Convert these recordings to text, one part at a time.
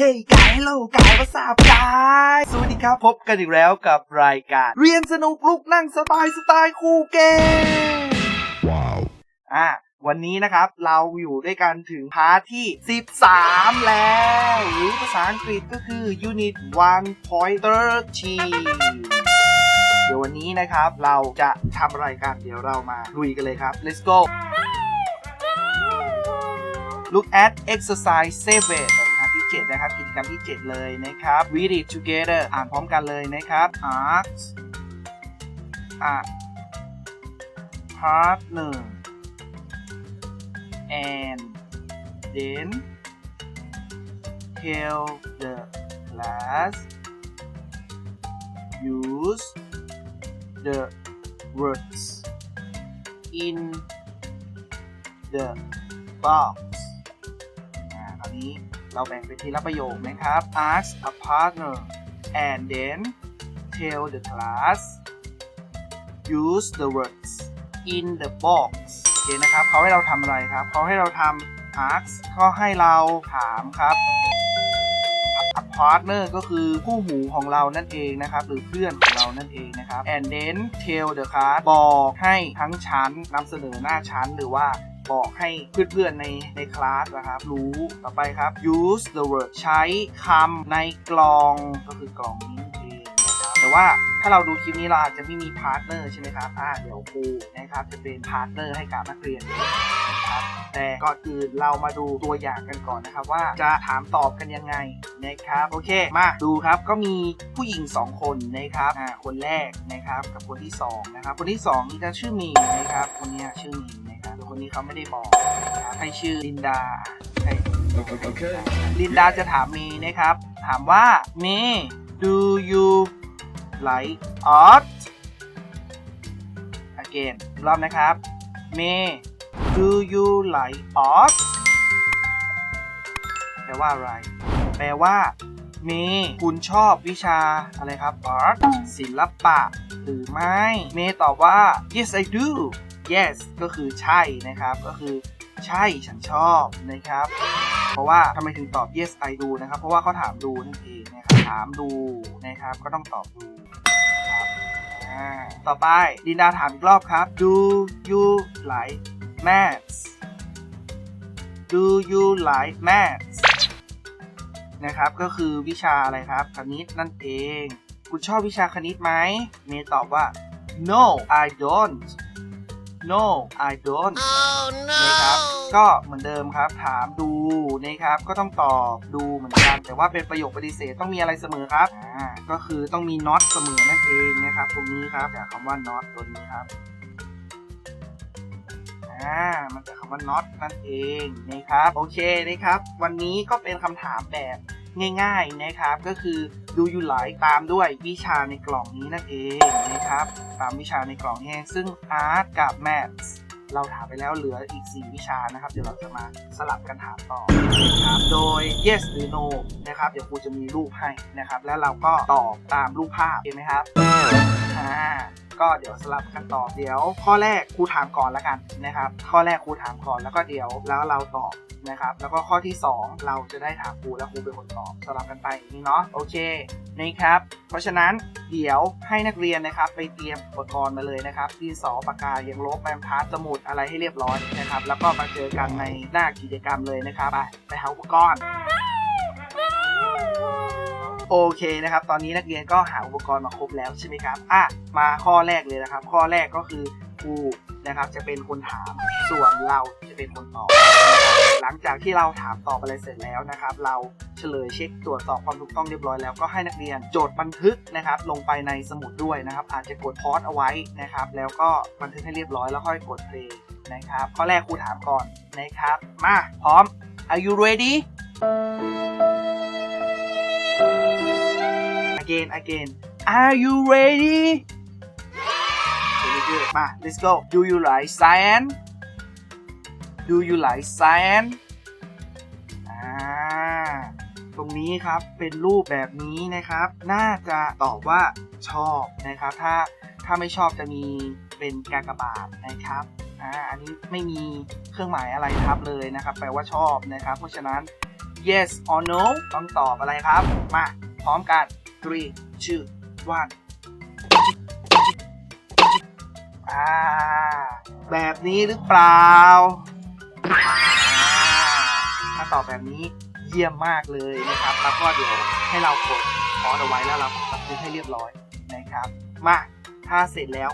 เฮ้ยกายฮัลโหลกายภาษาบกายสวัสดีครับ พบกันอีกแล้วกับรายการ เรียนสนุกลุกนั่งสบายสไตล์คูเกม Wow. อะวันนี้นะครับเราอยู่ด้วยกันถึงพาร์ทที่ 13 แล้ว หรือภาษาอังกฤษก็คือ Unit 1.13เดี๋ยววันนี้นะครับเราจะทำอะไรกัน เดี๋ยวเรามาลุยกันเลยครับ let's go look at exercise 7 ที่ 7 นะครับ กิจกรรมที่ 7 เลยนะครับ read it together อ่านพร้อมกันเลยนะครับ ask อะ partner and then tell the class use the words in the box อ่าคราวนี้ เราแบ่งเป็นทีละประโยคนะครับ ask a partner and then tell the class use the words in the box โอเคนะครับเขาให้เราทำอะไรครับเขาให้เราทำ ask เขาให้เราถามครับ a partner ก็คือคู่หูของเรานั่นเองนะครับ หรือเพื่อนของเรานั่นเองนะครับ and then tell the class บอกให้ทั้งชั้นนำเสนอหน้าชั้นหรือว่า บอกให้เพื่อนๆในในคลาสนะครับรู้ต่อไปครับ use the word ใช้คำในกลองก็คือกลองนี้นั่นเองนะครับแต่ว่าถ้าเราดูคลิปนี้เราอาจจะไม่มีพาร์ทเนอร์ใช่ไหมครับอ่าเดี๋ยวครูนะครับจะเป็นพาร์ทเนอร์ให้กับนักเรียนนะครับแต่ก่อนอื่นเรามาดูตัวอย่างกันก่อนนะครับว่าจะถามตอบกันยังไงนะครับโอเคมาดูครับก็มีผู้หญิง 2 คนนะครับอ่าคนแรกนะครับกับคนที่2นะครับคนที่2นี่จะชื่อมีนะครับคนนี้ชื่อมีนะครับ คนนี้เขาไม่ได้บอกนะครับให้ชื่อลินดาให้ Okay. ลินดาจะถามเมย์นะครับ ถามว่าเมย์ do you like art again อีกรอบนะครับเมย์ do you like art แปลว่าอะไร แปลว่าเมย์คุณชอบวิชาอะไรครับ art ศิลปะ หรือไม่ เมย์ตอบว่า yes I do yes ก็คือใช่นะครับ ก็คือใช่ฉันชอบนะครับ เพราะว่าทำไมถึงตอบ yes I do นะครับ เพราะว่าเขาถามดูนั่นเองนะครับถามดูนะครับ ก็ต้องตอบดูครับต่อไปดินดาถามอีกรอบครับ do you like maths do you like maths นะครับ ก็คือวิชาอะไรครับ คณิตนั่นเอง คุณชอบวิชาคณิตไหม เมย์ตอบว่า no I don't no I don't นะครับก็เหมือนเดิมครับ ถามดูนะครับก็ต้องตอบดูเหมือนกัน แต่ว่าเป็นประโยคปฏิเสธต้องมีอะไรเสมอครับอ่าก็คือต้องมี not เสมอนั่นเองนะครับตรงนี้ครับจากคำว่า not ตัวนี้ครับอ่ามันจากคำว่า not นั่นเองนะครับโอเคนะครับ วันนี้ก็เป็นคำถามแบบ ง่ายๆนะครับ ก็คือ do you like ตามด้วยวิชาในกล่องนี้นั่นเองนะครับ ตามวิชาในกล่องนี้ซึ่ง art กับ maths เราถามไปแล้วเหลืออีก 4 วิชานะครับ เดี๋ยวเราจะมาสลับกันถามต่อนะครับโดย yes หรือ no นะครับ เดี๋ยวครูจะมีรูปให้นะครับ แล้วเราก็ตอบตามรูปภาพเห็นไหมครับอ่า ก็เดี๋ยวสลับกันตอบเดี๋ยว ข้อแรกครูถามก่อนแล้วกันนะครับ ข้อแรกครูถามก่อนแล้วก็เดี๋ยวแล้วเราตอบนะครับ แล้วก็ข้อที่ 2 เราจะได้ถามครูแล้วครูเป็นคนตอบสลับกันไปนี้เนาะโอเคนะครับ เพราะฉะนั้นเดี๋ยวให้นักเรียนนะครับ ไปเตรียมอุปกรณ์มาเลยนะครับที่สอปากกาเยงลบแมมทัสสมุดอะไรให้เรียบร้อยนะครับ แล้วก็มาเจอกันในหน้ากิจกรรมเลยนะครับ ไปไปหาอุปกรณ์ โอเคนะครับ ตอนนี้นักเรียนก็หาอุปกรณ์มาครบแล้วใช่ไหมครับอะมาข้อแรกเลยนะครับ ข้อแรกก็คือครูนะครับจะเป็นคนถามส่วนเราจะเป็นคนตอบ หลังจากที่เราถามตอบอะไรเสร็จแล้วนะครับ เราเฉลยเช็คตรวจสอบความถูกต้องเรียบร้อยแล้วก็ให้นักเรียนโจทย์บันทึกนะครับ ลงไปในสมุดด้วยนะครับ อาจจะกดพอสเอาไว้นะครับ แล้วก็บันทึกให้เรียบร้อยแล้วค่อยกดเพลย์นะครับข้อแรกครูถามก่อนนะครับ มาพร้อม Are you ready again again Are you ready มา let's go Do you like science Do you like science อ่าตรงนี้ครับเป็นรูปแบบนี้นะครับ น่าจะตอบว่าชอบนะครับ ถ้าถ้าไม่ชอบจะมีเป็นกากบาทนะครับอ่าอันนี้ไม่มีเครื่องหมายอะไรทับเลยนะครับ แปลว่าชอบนะครับ เพราะฉะนั้น yes or no ต้องตอบอะไรครับ มา พร้อมกัน three two one อ่า แบบนี้หรือเปล่า ถ้าตอบแบบนี้เยี่ยมมากเลยนะครับ แล้วก็เดี๋ยวให้เรากดพอเอาไว้แล้วเราบันทึกให้เรียบร้อยนะครับ มา ถ้าเสร็จแล้ว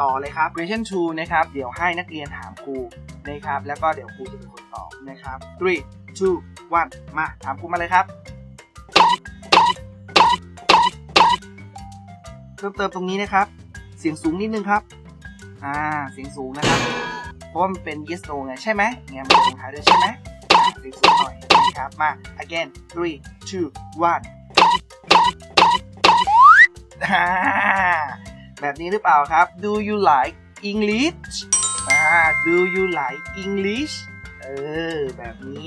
ต่อเลยครับ question 2นะครับ เดี๋ยวให้นักเรียนถามครูนะครับ แล้วก็เดี๋ยวครูจะเป็นคนตอบนะครับ three two one มา ถามครูมาเลยครับ เพิ่มเติมตรงนี้นะครับ เสียงสูงนิดนึงครับ อ่า เสียงสูงนะครับ เพราะว่ามันเป็น yes no ไงใช่ไหมเงี้ยมันจะลงท้ายด้วยใช่ไหมเสียงสูงหน่อยนะครับ มา again three two one แบบนี้หรือเปล่าครับ do you like English อ่า do you like English เออ แบบนี้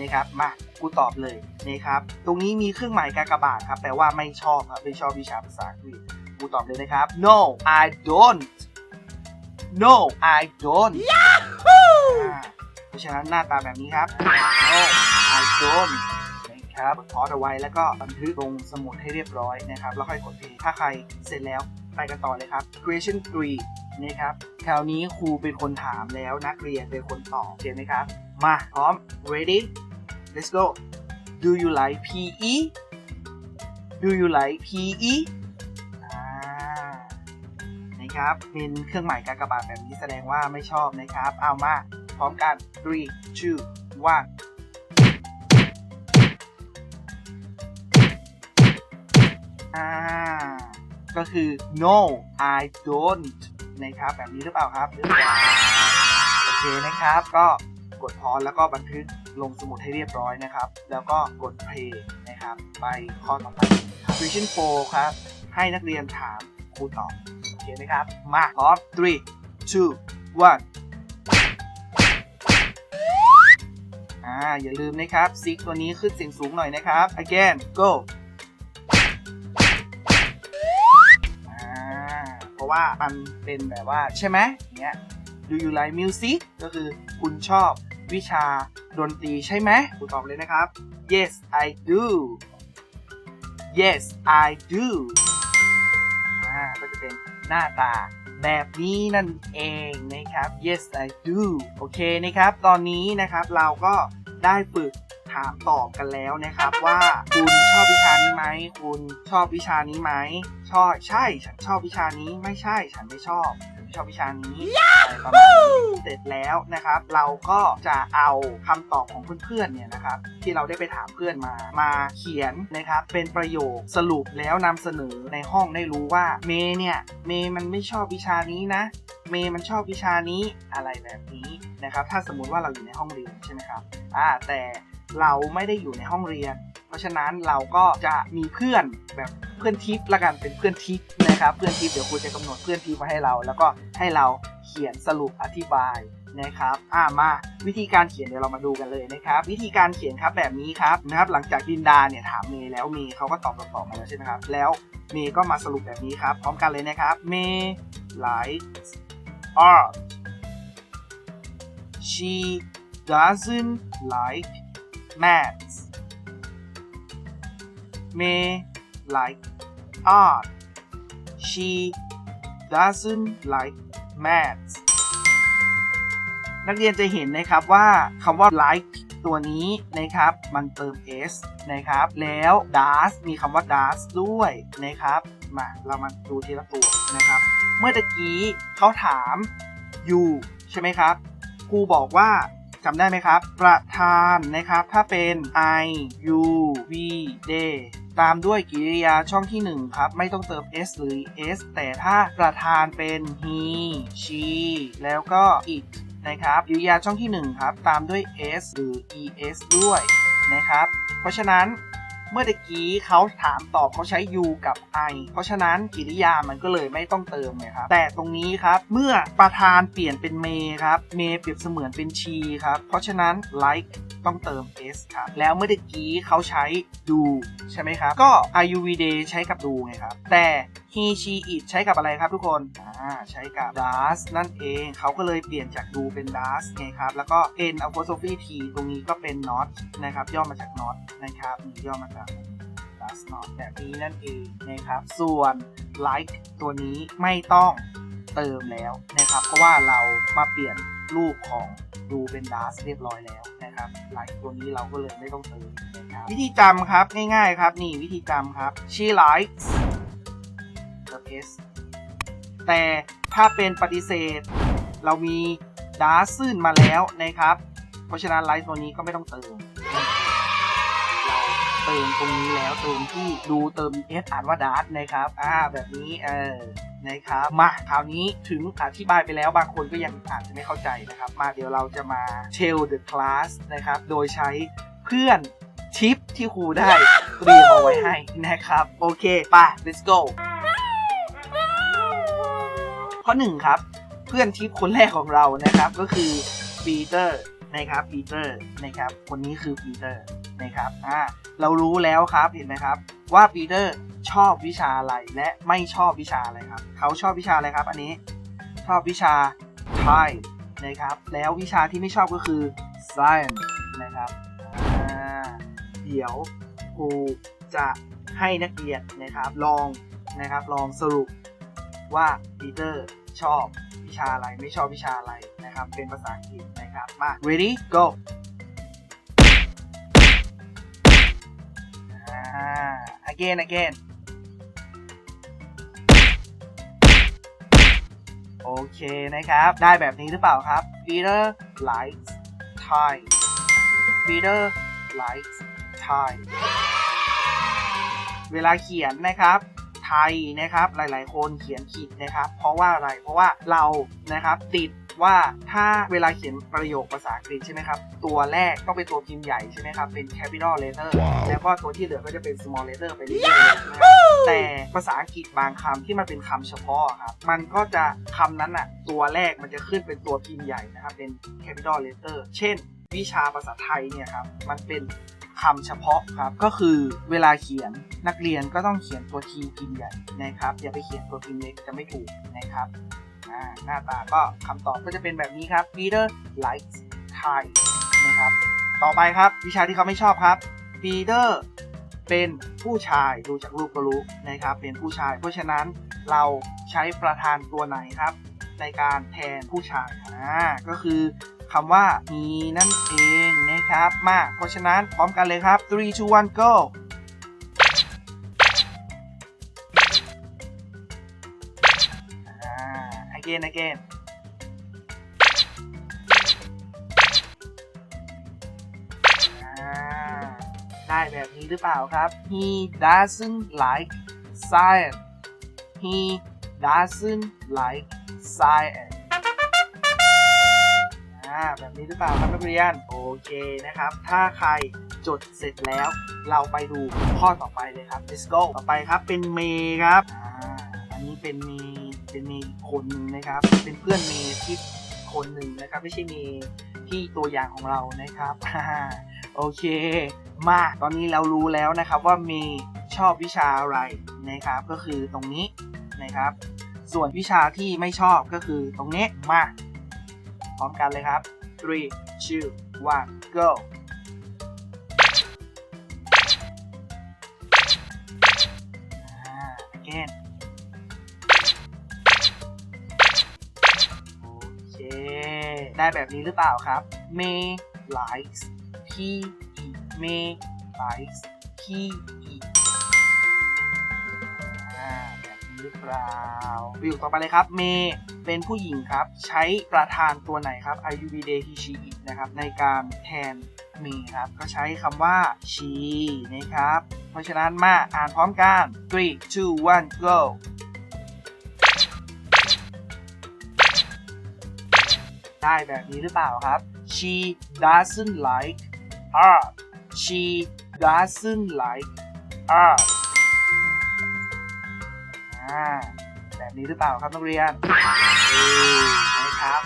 นะครับมากูตอบเลยนะครับ ตรงนี้มีเครื่องหมายกากบาทครับแปลว่าไม่ชอบครับไม่ชอบวิชาภาษาอังกฤษูตอบเลยนะครับ no I don't no I don't อ่าเพราะฉะนั้นหน้าตาแบบนี้ครับ no I don't นะครับพอดเอาไว้แล้วก็บันทึกลงสมุดให้เรียบร้อยนะครับ แล้วค่อยกดเพลย์ถ้าใครเสร็จแล้วไปกันต่อเลยครับ question 3นะครับ คราวนี้ครูเป็นคนถามแล้วนักเรียนเป็นคนตอบโอเคไหมครับ มาพร้อม ready let's go do you like PE do you like PE นะครับ เป็นเครื่องหมายกากบาทแบบนี้แสดงว่าไม่ชอบนะครับ เอามาพร้อมกัน three two one อ่า ก็คือ no I don't นะครับ แบบนี้หรือเปล่าครับหรือเปล่าโอเคนะครับ ก็กดพอสแล้วก็บันทึกลงสมุดให้เรียบร้อยนะครับ แล้วก็กด play นะครับ ไปข้อต่อไป question 4 ครับ ให้นักเรียนถามครูตอบ เคไหมครับ มาพร้อม three two one อ่า อย่าลืมนะครับซิกตัวนี้ขึ้นเสียงสูงหน่อยนะครับ again go อ่าเพราะว่ามันเป็นแบบว่าใช่ไหมเงี้ย do you like music ก็คือคุณชอบวิชาดนตรีใช่ไหมคุณตอบเลยนะครับ yes I do yes I do อ่า ก็จะเป็น หน้าตาแบบนี้นั่นเองนะครับ yes I do โอเคนะครับ ตอนนี้นะครับเราก็ได้ฝึกถามตอบกันแล้วนะครับว่าคุณชอบวิชานี้ไหมคุณชอบวิชานี้ไหมชอบใช่ฉันชอบวิชานี้ไม่ใช่ฉันไม่ชอบ ชอบวิชานี้อะไรประมาณนี้เสร็จแล้วนะครับ เราก็จะเอาคำตอบของเพื่อนๆเนี่ยนะครับ ที่เราได้ไปถามเพื่อนมามาเขียนนะครับ เป็นประโยคสรุปแล้วนำเสนอในห้องได้รู้ว่าเมย์เนี่ยเมย์มันไม่ชอบวิชานี้นะ เมย์มันชอบวิชานี้อะไรแบบนี้นะครับ ถ้าสมมุติว่าเราอยู่ในห้องเรียนใช่ไหมครับอ่าแต่เราไม่ได้อยู่ในห้องเรียนเพ ราะฉะนั้นเราก็จะมีเพื่อนแบบเพื่อนทิปละกันเป็นเพื่อนทิปนะครับเพื่อนทิปเดี๋ยวครูจะกำหนดเพื่อนทิปมาให้เรา แล้วก็ให้เราเขียนสรุปอธิบายนะครับอ่ามาวิธีการเขียนเดี๋ยวเรามาดูกันเลยนะครับ วิธีการเขียนครับแบบนี้ครับนะครับ หลังจากดินดาเนี่ยถามเมย์แล้วเมย์เขาก็ตอบตอบมาแล้วใช่ไหมครับแล้วเมย์ก็มาสรุปแบบนี้ครับ พร้อมกันเลยนะครับเมย์ likes art she doesn't like maths May like art she doesn't like maths นักเรียนจะเห็นนะครับว่าคำว่า like ตัวนี้นะครับมันเติม s นะครับแล้ว does มีคำว่า does ด้วยนะครับมาเรามาดูทีละตัวนะครับ เมื่อตะกี้เขาถาม you ใช่ไหมครับครูบอกว่า จำได้ไหมครับ ประธานนะครับ ถ้าเป็น I U V d ตามด้วยกริยาช่องที่ 1 ครับ ไม่ต้องเติม s หรือ s แต่ถ้าประธานเป็น he she แล้วก็ it นะครับกริยาช่องที่ 1 ครับ ตามด้วย s หรือ es ด้วยนะครับ เพราะฉะนั้น เมื่อตะกี้เขาถามตอบเขาใช้ you กับ I เพราะฉะนั้นกริยามันก็เลยไม่ต้องเติมเลยครับ แต่ตรงนี้ครับ เมื่อประธานเปลี่ยนเป็นเมครับ เมเปรียบเสมือนเป็น she ครับ เพราะฉะนั้น like ต้องเติม s ครับ แล้วเมื่อตะกี้เขาใช้ do ใช่ไหมครับ ก็ iuvd ใช้กับ do ไงครับ แต่ he she it ใช้กับอะไรครับทุกคน อ่า ใช้กับ does นั่นเอง เขาก็เลยเปลี่ยนจากดูเป็น does ไงครับ แล้วก็ n apostrophe t ตรงนี้ก็เป็น not นะครับ ย่อมาจาก not นะครับนี่ย่อมาจาก does not แบบนี้นั่นเองนะครับ ส่วน like ตัวนี้ไม่ต้องเติมแล้วนะครับ เพราะว่าเรามาเปลี่ยนรูปของดูเป็น does เรียบร้อยแล้วนะครับ like ตัวนี้เราก็เลยไม่ต้องเติมนะครับวิธีจำครับง่ายๆครับนี่วิธีจำครับ she likes s แต่ถ้าเป็นปฏิเสธ เรามี doesn't มาแล้วนะครับ เพราะฉะนั้น like ตัวนี้ก็ไม่ต้องเติมเราเติมตรงนี้แล้วเติมที่ดูเติม s อ่านว่า dart นะครับ อ่าแบบนี้เออนะครับมาคราวนี้ถึงอธิบายไปแล้วบางคนก็ยังอาจจะไม่เข้าใจนะครับ มาเดี๋ยวเราจะมา tell the class นะครับ โดยใช้เพื่อนทิปที่ครูได้เตรียมเอาไว้ให้นะครับ โอเค ไป let's go ข้อหนึ่งครับ เพื่อนทิปคนแรกของเรานะครับ ก็คือปีเตอร์นะครับปีเตอร์นะครับ คนนี้คือปีเตอร์นะครับอ่าเรารู้แล้วครับเห็นไหมครับ ว่าปีเตอร์ชอบวิชาอะไรและไม่ชอบวิชาอะไรครับ เขาชอบวิชาอะไรครับ อันนี้ชอบวิชาไทยนะครับ แล้ววิชาที่ไม่ชอบก็คือ science นะครับอ่าเดี๋ยวครูจะให้นักเรียนนะครับลองนะครับลองสรุป ว่าปีเตอร์ชอบวิชาอะไรไม่ชอบวิชาอะไรนะครับ เป็นภาษาอังกฤษนะครับ มา ready go อ่า again again โอเคนะครับ ได้แบบนี้หรือเปล่าครับ Peter likes Thai Peter likes Thai เวลาเขียนนะครับ ไทยนะครับ หลาย ๆ คนเขียนผิดนะครับ เพราะว่าอะไร เพราะว่าเรานะครับติดว่าถ้าเวลาเขียนประโยคภาษาอังกฤษใช่ไหมครับ ตัวแรกต้องเป็นตัวพิมพ์ใหญ่ใช่ไหมครับ เป็น capital letter ว้าวแล้วก็ตัวที่เหลือก็จะเป็น small letter ไปเรื่อยๆเลยใช่ไหมครับแต่ภาษาอังกฤษบางคำที่มันเป็นคำเฉพาะครับ มันก็จะคำนั้นอะตัวแรกมันจะขึ้นเป็นตัวพิมพ์ใหญ่นะครับ เป็น capital letter เช่น วิชาภาษาไทยเนี่ยครับ มันเป็น คำเฉพาะครับ ก็คือเวลาเขียนนักเรียนก็ต้องเขียนตัวทีพิมพ์ใหญ่นะครับ อย่าไปเขียนตัวพิมพ์เล็กจะไม่ถูกนะครับหน้าตาก็คำตอบก็จะเป็นแบบนี้ครับ Peter likes Thai นะครับ ต่อไปครับวิชาที่เขาไม่ชอบครับ Peter เป็นผู้ชายดูจากรูปก็รู้นะครับ เป็นผู้ชาย เพราะฉะนั้นเราใช้ประธานตัวไหนครับ ในการแทนผู้ชายอ่าก็คือ คำว่า he นั่นเองนะครับ มา เพราะฉะนั้นพร้อมกันเลยครับ three two one go อ again again ได้แบบนี้หรือเปล่าครับ he doesn't like science he doesn't like science อ่าแบบนี้หรือเปล่าครับนักเรียนโอเคนะครับ ถ้าใครจดเสร็จแล้ว เราไปดูข้อต่อไปเลยครับ let's go ต่อไปครับเป็นเมย์ครับอ่าอันนี้เป็นเมย์เป็นเมย์คนหนึ่งนะครับ เป็นเพื่อนเมย์ที่คนหนึ่งนะครับ ไม่ใช่เมย์ที่ตัวอย่างของเรานะครับโอเค มาตอนนี้เรารู้แล้วนะครับว่าเมย์ชอบวิชาอะไรนะครับ ก็คือตรงนี้นะครับ ส่วนวิชาที่ไม่ชอบก็คือตรงนี้มา พร้อมกันเลยครับ three two one go again โอเค ได้แบบนี้หรือเปล่าครับ May likes P E May likes P หรือเปล่าประโยคต่อไปเลยครับ เมเป็นผู้หญิงครับ ใช้ประธานตัวไหนครับ I U V D He She It นะครับ ในการแทนเมครับ ก็ใช้คำว่า she นะครับ เพราะฉะนั้นมาอ่านพร้อมกัน three two one go ได้แบบนี้หรือเปล่าครับ she doesn't like art she doesn't like art อ่าแบบนี้หรือเปล่าครับนักเรียนเออนะครับ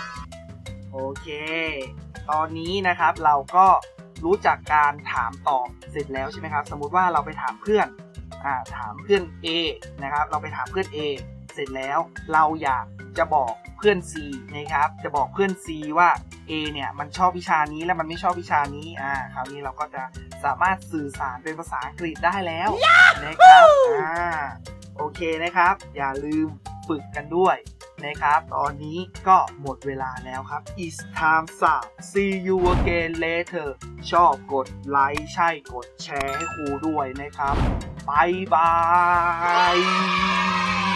โอเค ตอนนี้นะครับเราก็รู้จักการถามตอบเสร็จแล้วใช่ไหมครับ สมมุติว่าเราไปถามเพื่อนอ่าถามเพื่อน A นะครับ เราไปถามเพื่อน A เสร็จแล้วเราอยาก จะบอกเพื่อน C นะครับ จะบอกเพื่อน C ว่า A เนี่ยมันชอบวิชานี้แล้วมันไม่ชอบวิชานี้ อ่า คราวนี้เราก็จะสามารถสื่อสารเป็นภาษาอังกฤษได้แล้วนะครับ อ่า โอเคนะครับ อย่าลืมฝึกกันด้วยนะครับ ตอนนี้ก็หมดเวลาแล้วครับ it's time up see you again later ชอบกดไลค์ใช่กดแชร์ให้ครูด้วยนะครับบายบาย